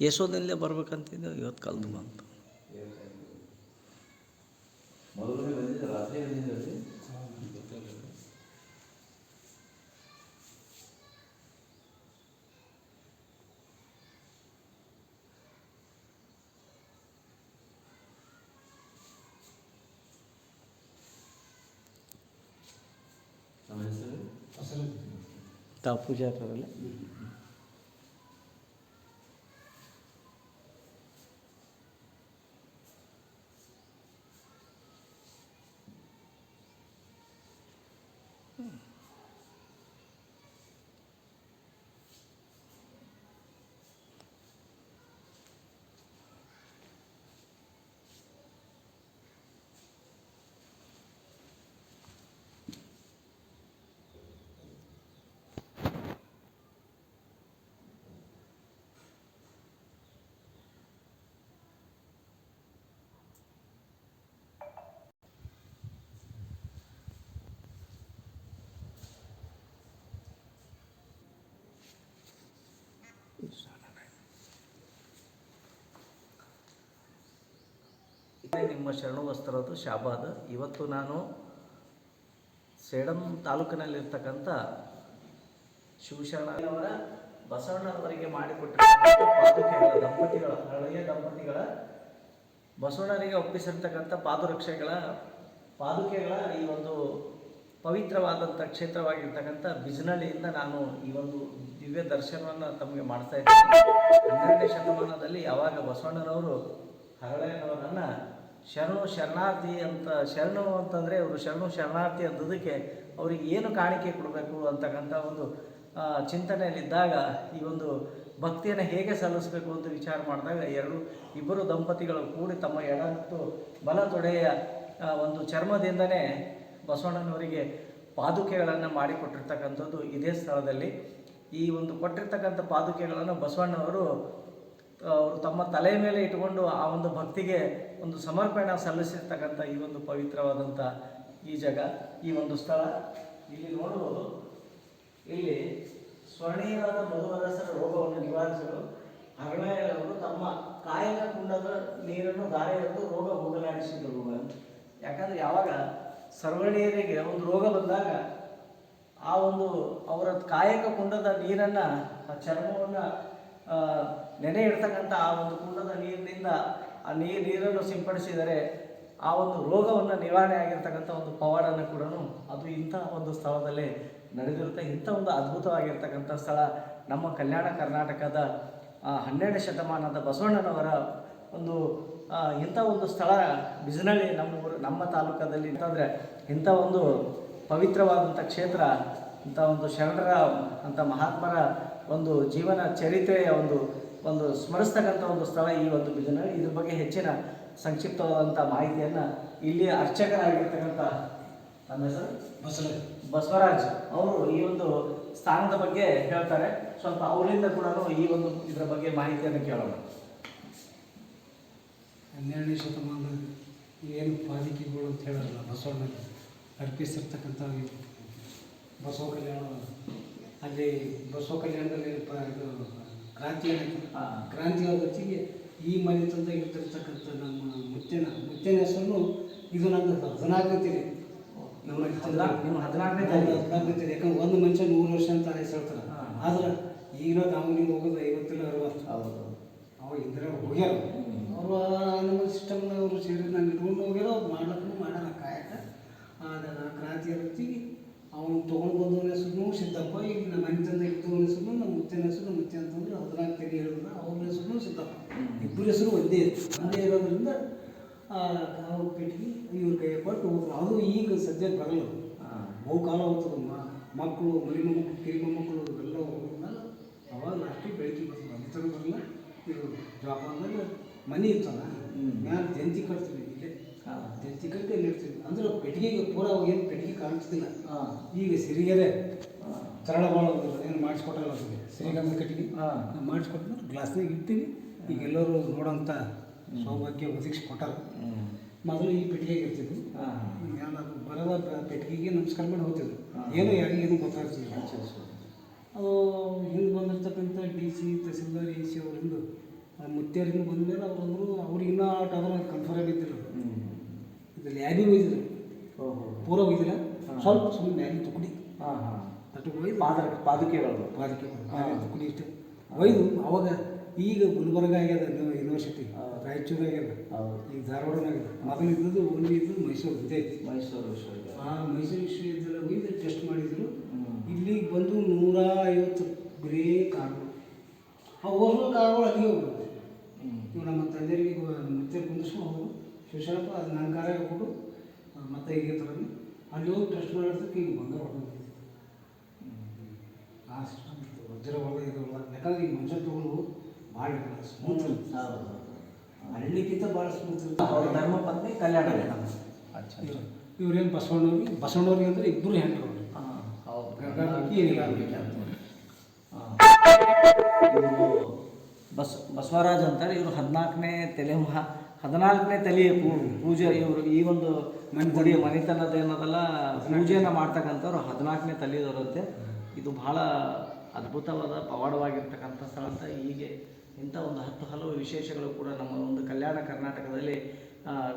ಯಶೋದಲ್ಲೇ ಬರ್ಬೇಕಂತಿದ್ದು ಇವತ್ತು ಕಲ್ತು ಬಂತು. ತಾವು ಪೂಜಾರಲ್ಲ ನಿಮ್ಮ ಶರಣು ವಸ್ತ್ರದ ಶಾಬಾದ್. ಇವತ್ತು ನಾನು ಸೇಡಂ ತಾಲೂಕಿನಲ್ಲಿರ್ತಕ್ಕಂಥ ಶಿವಶರಣವರ ಬಸವಣ್ಣನವರಿಗೆ ಮಾಡಿಕೊಟ್ಟಿರ್ತಕ್ಕಂಥ ದಂಪತಿಗಳ, ಹಳೆಯ ದಂಪತಿಗಳ ಬಸವಣ್ಣನಿಗೆ ಒಪ್ಪಿಸಿರ್ತಕ್ಕಂಥ ಪಾದರಕ್ಷೆಗಳ ಪಾದುಕೆಗಳ ಈ ಒಂದು ಪವಿತ್ರವಾದಂಥ ಕ್ಷೇತ್ರವಾಗಿರ್ತಕ್ಕಂಥ ಬಿಜನಹಳ್ಳಿಯಿಂದ ನಾನು ಈ ಒಂದು ದಿವ್ಯ ದರ್ಶನವನ್ನು ತಮಗೆ ಮಾಡ್ತಾ ಇದ್ದೀನಿ. ಹನ್ನೆರಡನೇ ಶತಮಾನದಲ್ಲಿ ಯಾವಾಗ ಬಸವಣ್ಣನವರು ಹರಳೆಯನವರನ್ನು ಶರಣು ಶರಣಾರ್ಥಿ ಅಂತ, ಶರಣು ಅಂತಂದರೆ ಅವರು ಶರಣು ಶರಣಾರ್ಥಿ ಅಂತದಕ್ಕೆ ಅವರಿಗೆ ಏನು ಕಾಣಿಕೆ ಕೊಡಬೇಕು ಅಂತಕ್ಕಂಥ ಒಂದು ಚಿಂತನೆಯಲ್ಲಿದ್ದಾಗ ಈ ಒಂದು ಭಕ್ತಿಯನ್ನು ಹೇಗೆ ಸಲ್ಲಿಸಬೇಕು ಅಂತ ವಿಚಾರ ಮಾಡಿದಾಗ ಎರಡು, ಇಬ್ಬರು ದಂಪತಿಗಳು ಕೂಡಿ ತಮ್ಮ ಎಡ ಮತ್ತು ಬಲ ತೊಡೆಯ ಒಂದು ಚರ್ಮದಿಂದನೇ ಬಸವಣ್ಣನವರಿಗೆ ಪಾದುಕೆಗಳನ್ನು ಮಾಡಿಕೊಟ್ಟಿರ್ತಕ್ಕಂಥದ್ದು ಇದೇ ಸ್ಥಳದಲ್ಲಿ. ಈ ಒಂದು ಕೊಟ್ಟಿರ್ತಕ್ಕಂಥ ಪಾದುಕೆಗಳನ್ನು ಬಸವಣ್ಣವರು ಅವರು ತಮ್ಮ ತಲೆ ಮೇಲೆ ಇಟ್ಟುಕೊಂಡು ಆ ಒಂದು ಭಕ್ತಿಗೆ ಒಂದು ಸಮರ್ಪಣೆ ಸಲ್ಲಿಸಿರ್ತಕ್ಕಂಥ ಈ ಒಂದು ಪವಿತ್ರವಾದಂಥ ಈ ಜಾಗ, ಈ ಒಂದು ಸ್ಥಳ ಇಲ್ಲಿ ನೋಡಬಹುದು ಇಲ್ಲಿ ಸ್ವರ್ಣೀಯವಾದ ಮಧುವರಸರ ರೋಗವನ್ನು ನಿವಾರಿಸಲು ಹರಳೆಯವರು ತಮ್ಮ ಕಾಯಕ ಕುಂಡದ ನೀರನ್ನು ದಾರಿ ಎರೆದು ರೋಗ ಹೋಗಲಾಡಿಸಿದರು. ಯಾಕಂದ್ರೆ ಯಾವಾಗ ಸರ್ವಣೀಯರಿಗೆ ಒಂದು ರೋಗ ಬಂದಾಗ ಆ ಒಂದು ಅವರ ಕಾಯಕ ಕುಂಡದ ನೀರನ್ನು, ಆ ಚರ್ಮವನ್ನು ನೆನೆ ಇಡ್ತಕ್ಕಂಥ ಆ ಒಂದು ಕುಂಡದ ನೀರಿನಿಂದ ಆ ನೀರು ನೀರನ್ನು ಸಿಂಪಡಿಸಿದರೆ ಆ ಒಂದು ರೋಗವನ್ನು ನಿವಾರಣೆ ಆಗಿರ್ತಕ್ಕಂಥ ಒಂದು ಪವಾಡನ್ನು ಕೂಡ ಅದು ಇಂಥ ಒಂದು ಸ್ಥಳದಲ್ಲೇ ನಡೆದಿರುತ್ತೆ. ಇಂಥ ಒಂದು ಅದ್ಭುತವಾಗಿರ್ತಕ್ಕಂಥ ಸ್ಥಳ ನಮ್ಮ ಕಲ್ಯಾಣ ಕರ್ನಾಟಕದ ಹನ್ನೆರಡು ಶತಮಾನದ ಬಸವಣ್ಣನವರ ಒಂದು ಇಂಥ ಒಂದು ಸ್ಥಳ ಬಿಸಿನಳ್ಳಿ ನಮ್ಮ ಊರು, ನಮ್ಮ ತಾಲೂಕದಲ್ಲಿ ಅಂತಂದರೆ ಇಂಥ ಒಂದು ಪವಿತ್ರವಾದಂಥ ಕ್ಷೇತ್ರ, ಇಂಥ ಒಂದು ಶರಣರ ಅಂಥ ಮಹಾತ್ಮರ ಒಂದು ಜೀವನ ಚರಿತ್ರೆಯ ಒಂದು ಒಂದು ಸ್ಮರಿಸ್ತಕ್ಕಂಥ ಒಂದು ಸ್ಥಳ ಈ ಒಂದು ಬಿಜನಹಳ್ಳಿ ಇದ್ರ ಬಗ್ಗೆ ಹೆಚ್ಚಿನ ಸಂಕ್ಷಿಪ್ತವಾದಂಥ ಮಾಹಿತಿಯನ್ನು ಇಲ್ಲಿ ಅರ್ಚಕರಾಗಿರ್ತಕ್ಕಂಥ ನಮ್ಮ ಹೆಸರು? ಬಸವರಾಜ್. ಬಸವರಾಜ್ ಅವರು ಈ ಒಂದು ಸ್ಥಾನದ ಬಗ್ಗೆ ಹೇಳ್ತಾರೆ. ಸ್ವಲ್ಪ ಅವರಿಂದ ಕೂಡ ಈ ಒಂದು ಇದರ ಬಗ್ಗೆ ಮಾಹಿತಿಯನ್ನು ಕೇಳೋಣ. ಹನ್ನೆರಡನೇ ಶತಮಾನ ಏನು ಪಾಲಿಕೆಗಳು ಅಂತ ಹೇಳಲ್ಲ ಬಸವಣ್ಣ ಅರ್ಪಿಸಿರ್ತಕ್ಕಂಥ ಬಸವ ಕಲ್ಯಾಣ. ಅಲ್ಲಿ ಬಸವ ಕಲ್ಯಾಣದಲ್ಲಿ ಪ ಇದು ಕ್ರಾಂತಿ. ಕ್ರಾಂತಿ ಹೊತ್ತಿಗೆ ಈ ಮನೆ ತಂದ ಇರ್ತಿರ್ತಕ್ಕಂಥ ನಮ್ಮ ಮುತ್ತಿನ ಮುತ್ತಿನ ಹೆಸರು ಇದು ನಂದು ಹದಿನಾಲ್ಕನೇ ನೀವು ಹದಿನಾಲ್ಕನೇ. ಹದಿನಾಲ್ಕನೇ ಯಾಕಂದ್ರೆ ಒಂದು ಮನುಷ್ಯ ನೂರು ವರ್ಷ ಅಂತ ಹೆಸರು ಹೇಳ್ತಾರೆ. ಹಾ. ಆದ್ರೆ ಈಗ ನಾವು ನೀವು ಹೋಗೋದು ಐವತ್ತಿಲ್ಲ ಅರವತ್ತು. ಹೌದು. ಅವ ಇಂದ್ರ ಹೋಗ್ಯಾರ ಅವರು ನಮ್ಮ ಸಿಸ್ಟಮ್ನ ಅವರು ಸೇರಿ ನಾನು ಇಟ್ಕೊಂಡು ಹೋಗ್ಯಾರ ಅವ್ರು ಮಾಡ್ಲಕ್ಕೂ ಮಾಡ್ಯಾರ ಕಾಯಕ ಆದ್ರೆ ಕ್ರಾಂತಿ ಹೊತ್ತಿಗೆ ಅವನು ತೊಗೊಂಡು ಬಂದವನ ಹೆಸರು ಸಿದ್ದಪ್ಪ ಈಗ ನಮ್ಮ ಮನೆ ತಂದೆ ಇದ್ದವನ ಹೆಸರು ನಮ್ಮ ಮುತ್ತಿನ ಹೆಸರು ಮುತ್ತೆ ಅಂತಂದ್ರೆ ಹದಿನಾಲ್ಕು ತೆಗೆ ಹೇಳಿದ್ರು ಅವ್ರ ಸಿದ್ದಪ್ಪ ಇಬ್ಬರ ಹೆಸರು ಒಂದೇ ಒಂದೇ ಇರೋದ್ರಿಂದ ಆ, ಅವ್ರ ಪೆಟ್ಟಿಗೆ ಇವ್ರ ಕೈ ಕೊಟ್ಟು ಹೋದ್ರು ಅದು ಈಗ ಸದ್ಯಕ್ಕೆ ಬರಲ್ಲ. ಬಹು ಕಾಲ ಹೋಗ್ತದೆ. ಮಕ್ಕಳು ಮರಿ ಮೊಮ್ಮಕ್ಕಳು ಕಿರಿ ಮೊಮ್ಮಕ್ಕಳು ಎಲ್ಲ ಹೋಗೋದ್ಮೇಲೆ ಅವಾಗ ಅಷ್ಟೇ ಬೆಳಗ್ಗೆ ಬರ್ತದೆ ತನಕ ಬರಲ್ಲ. ಇದು ಜಾಪಾನ್ದಾಗ ಮನೆ ಇರ್ತಲ್ಲ. ಮ್ಯಾಲ ಜಂತಿ ಕಟ್ತೀವಿ ಇಲ್ಲೇ ಜಂತಿ ಕಟ್ಟಿ ಇಲ್ಲಿ ಇರ್ತೀವಿ ಅಂದ್ರೆ ಪೆಟ್ಟಿಗೆಗೆ ಪೂರ ಏನು ಪೆಟ್ಟಿಗೆ ಕಾಣಿಸ್ತಿಲ್ಲ. ಹಾಂ. ಈಗ ಸಿರಿಗೆರೆ ಸರಳ ಭಾಳ ಏನು ಮಾಡಿಸ್ಕೊಟ್ಟಲ್ಲ ಸಿರಿಗಂಧ ಕಟ್ಟಿಗೆ. ಹಾಂ. ಮಾಡಿಸ್ಕೊಟ್ಟು ಗ್ಲಾಸ್ನಾಗ ಇಡ್ತೀವಿ. ಈಗ ಎಲ್ಲರೂ ನೋಡೋಂಥ ಸೌಭಾಗ್ಯ ಒದಗಿಸಿ ಕೊಟ್ಟಾರ. ಮೊದಲು ಈ ಪೆಟ್ಟಿಗೆ ಇರ್ತಿದ್ವಿ. ಅದು ಬರದ ಪೆಟ್ಟಿಗೆಗೆ ನಮಸ್ಕಾರ ಮಾಡಿ ಹೋಗ್ತಿದ್ರು. ಏನು ಯಾರಿಗೆ ಏನು ಗೊತ್ತಾಗ್ತಿಲ್ಲ ಅದು ಹಿಂದೆ ಬಂದಿರ್ತಕ್ಕಂಥ D C tahsildar A C ಅವರಿಂದ ಬಂದ ಬಂದಮೇಲೆ ಅವ್ರು ಅಂದರು ಅವ್ರಿಗೆ ಇನ್ನೂ ಆಟ ಅದ್ರ ಕನ್ಫರ್ಮ್ ಆಗಿದ್ದಿಲ್ಲ ಇದು ಲ್ಯಾಬಿ ಒಯ್ದಿದ್ರು ಓಹೋ ಪೂರ ಹೋಗಿದ್ದಿಲ್ಲ ಸ್ವಲ್ಪ ಸುಮ್ಮನೆ ಮ್ಯಾಗಿ ತುಕಡಿ ಹಾಂ ಹಾಂ. ತಟ್ಟು ಒಯ್ದು ಪಾದ ಪಾದುಕೆ ಪಾದಕ್ಕೆ ತುಕಡಿ ಇಷ್ಟೇ ಒಯ್ದು ಅವಾಗ ಈಗ ಗುಲ್ಬರ್ಗ ಆಗ್ಯದ ಯೂನಿವರ್ಸಿಟಿ ರಾಯಚೂರ್ ಆಗ್ಯದ ಈಗ ಧಾರವಾಡ ಆಗ್ಯದ. ಮೊದಲು ಇದ್ದದ್ದು ಓನ್ಲಿ ಇದ್ದು ಮೈಸೂರು ಇದೆ. ಮೈಸೂರು ವಿಶ್ವವಿದ್ಯಾಲಯ. ಆ ಮೈಸೂರು ವಿಶ್ವವಿದ್ಯಾಲಯ ಹೋಗಿ ಟೆಸ್ಟ್ ಮಾಡಿದ್ರು. ಇಲ್ಲಿ ಇಲ್ಲಿಗೆ ಬಂದು ನೂರ ಐವತ್ತು ಬರೀ ಕಾರ್ಗಳು ಆ ಹೋಗೋ ಕಾರುಗಳು ಅಲ್ಲಿಗೆ ಹೋಗ್ಬೋದು. ಇವು ನಮ್ಮ ತಂದೆಯರಿಗೆ ಮತ್ತೆ ಕುಂದಿಸ್ಕೊಂಡು ಹೋಗೋದು ಶಿವಶಾಪ ಅದು ನನ್ನ ಕಾರ ಹೋಗ್ಬಿಟ್ಟು ಮತ್ತೆ ಹೀಗೆ ಥರನೇ ಅಲ್ಲಿ ಹೋಗಿ ಟೆಸ್ಟ್ ಮಾಡೋದಕ್ಕೆ ಈಗ ಬಂಗಾರ ಹೊಡೆದು ಆ ಸಿಸ್ಟಮ್ ವಜ್ರ ಒಳಗೆ ಇದು. ಯಾಕಂದ್ರೆ ಈಗ ಮನುಷ್ಯ ತಗೊಂಡು ಭಾಳ ಸ್ಮೂತ್ ಹೌದು. ಹಳ್ಳಿಗಿಂತ ಭಾಳ ಸ್ಮೂತ್ ಅವ್ರ ಧರ್ಮ ಪತ್ನಿ ಕಲ್ಯಾಣ ಇವ್ರೇನು ಬಸವಣ್ಣವ್ರಿಗೆ ಬಸವಣ್ಣವ್ರಿಗೆ ಅಂದ್ರೆ ಇಬ್ಬರು ಹೆಣ್ಣು ಏನಿಲ್ಲ ಇವರು ಬಸ್ ಬಸವರಾಜ್ ಅಂತಾರೆ ಇವರು ಹದಿನಾಲ್ಕನೇ ತಲೆ ಮಹಾ ಹದಿನಾಲ್ಕನೇ ತಲೆಯ ಪೂ- ಪೂಜೆ. ಇವರು ಈ ಒಂದು ಗುಡಿಯ ಮನೆತನದ ಏನದಲ್ಲ ಪೂಜೆಯನ್ನು ಮಾಡ್ತಕ್ಕಂಥವ್ರು ಹದಿನಾಲ್ಕನೇ ತಲೆಯದವರಂತೆ ಇದು ಬಹಳ ಅದ್ಭುತವಾದ ಪವಾಡವಾಗಿರ್ತಕ್ಕಂಥ ಸ್ಥಳ ಅಂತ ಹೀಗೆ ಇಂಥ ಒಂದು ಹತ್ತು ಹಲವು ವಿಶೇಷಗಳು ಕೂಡ ನಮ್ಮ ಒಂದು ಕಲ್ಯಾಣ ಕರ್ನಾಟಕದಲ್ಲಿ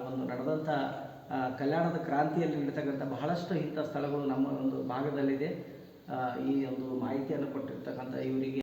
ಒಂದು ನಡೆದಂಥ ಕಲ್ಯಾಣದ ಕ್ರಾಂತಿಯಲ್ಲಿ ನಡೀತಕ್ಕಂಥ ಬಹಳಷ್ಟು ಇಂಥ ಸ್ಥಳಗಳು ನಮ್ಮ ಒಂದು ಭಾಗದಲ್ಲಿದೆ. ಈ ಒಂದು ಮಾಹಿತಿಯನ್ನು ಕೊಟ್ಟಿರ್ತಕ್ಕಂಥ ಇವರಿಗೆ